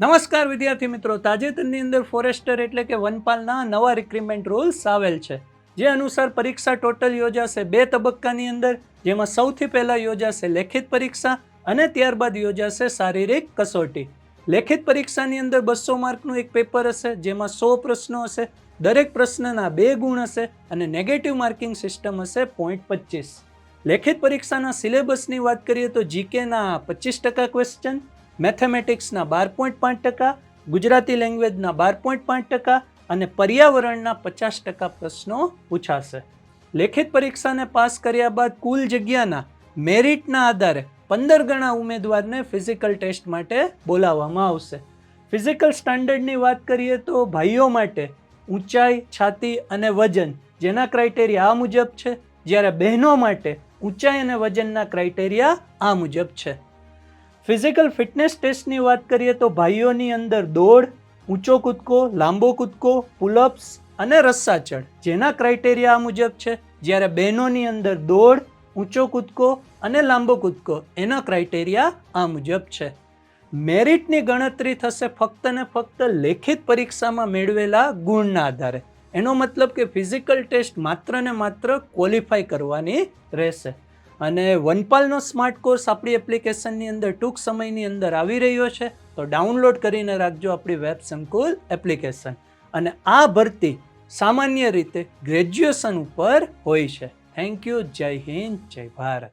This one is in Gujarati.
નમસ્કાર વિદ્યાર્થી મિત્રો. તાજેતરની અંદર ફોરેસ્ટર એટલે કે વનપાલના નવા રિક્રુટમેન્ટ રૂલ્સ આવેલ છે. જે અનુસાર પરીક્ષા ટોટલ યોજાશે બે તબક્કાની અંદર, જેમાં સૌથી પહેલાં યોજાશે લેખિત પરીક્ષા અને ત્યારબાદ યોજાશે શારીરિક કસોટી. લેખિત પરીક્ષાની અંદર બસો માર્કનું એક પેપર હશે, જેમાં સો પ્રશ્નો હશે, દરેક પ્રશ્નના બે ગુણ હશે અને નેગેટિવ માર્કિંગ સિસ્ટમ હશે પોઈન્ટ પચીસ લેખિત પરીક્ષાના સિલેબસની વાત કરીએ તો જીકેના પચીસ ટકા ક્વેશ્ચન મેથેમેટિક્સના બાર પોઈન્ટ પાંચ ટકા, ગુજરાતી લેંગ્વેજના બાર પોઈન્ટ પાંચ ટકા અને પર્યાવરણના પચાસ ટકા પ્રશ્નો પૂછાશે. લેખિત પરીક્ષાને પાસ કર્યા બાદ કુલ જગ્યાના મેરિટના આધારે પંદર ગણા ઉમેદવારને ફિઝિકલ ટેસ્ટ માટે બોલાવવામાં આવશે. ફિઝિકલ સ્ટાન્ડર્ડની વાત કરીએ તો ભાઈઓ માટે ઊંચાઈ, છાતી અને વજન જેના ક્રાઇટેરિયા આ મુજબ છે, જ્યારે બહેનો માટે ઊંચાઈ અને વજનના ક્રાઇટેરિયા આ મુજબ છે. ફિઝિકલ ફિટનેસ ટેસ્ટની વાત કરીએ તો ભાઈઓની અંદર દોડ, ઊંચો કૂદકો, લાંબો કૂદકો પુલઅપ્સ અને રસ્સાચડ. જેના ક્રાઇટેરિયા મુજબ છે. જ્યારે બહેનોની અંદર દોડ, ઊંચો કૂદકો અને લાંબો કૂદકો, એના ક્રાઇટેરિયા આ મુજબ છે. મેરિટની ગણતરી થશે ફક્ત ને ફક્ત લેખિત પરીક્ષામાં મેળવેલા ગુણના આધારે. એનો મતલબ કે ફિઝિકલ ટેસ્ટ માત્ર ને માત્ર ક્વોલિફાય કરવાની રહેશે. અને વનપાલનો સ્માર્ટ કોર્સ આપણી એપ્લિકેશનની અંદર ટૂંક સમયની અંદર આવી રહ્યો છે, તો ડાઉનલોડ કરીને રાખજો આપણી વેબ સંકુલ એપ્લિકેશન. અને આ ભરતી સામાન્ય રીતે ગ્રેજ્યુએશન ઉપર હોય છે. થેન્ક યુ જય હિન્દ, જય ભારત.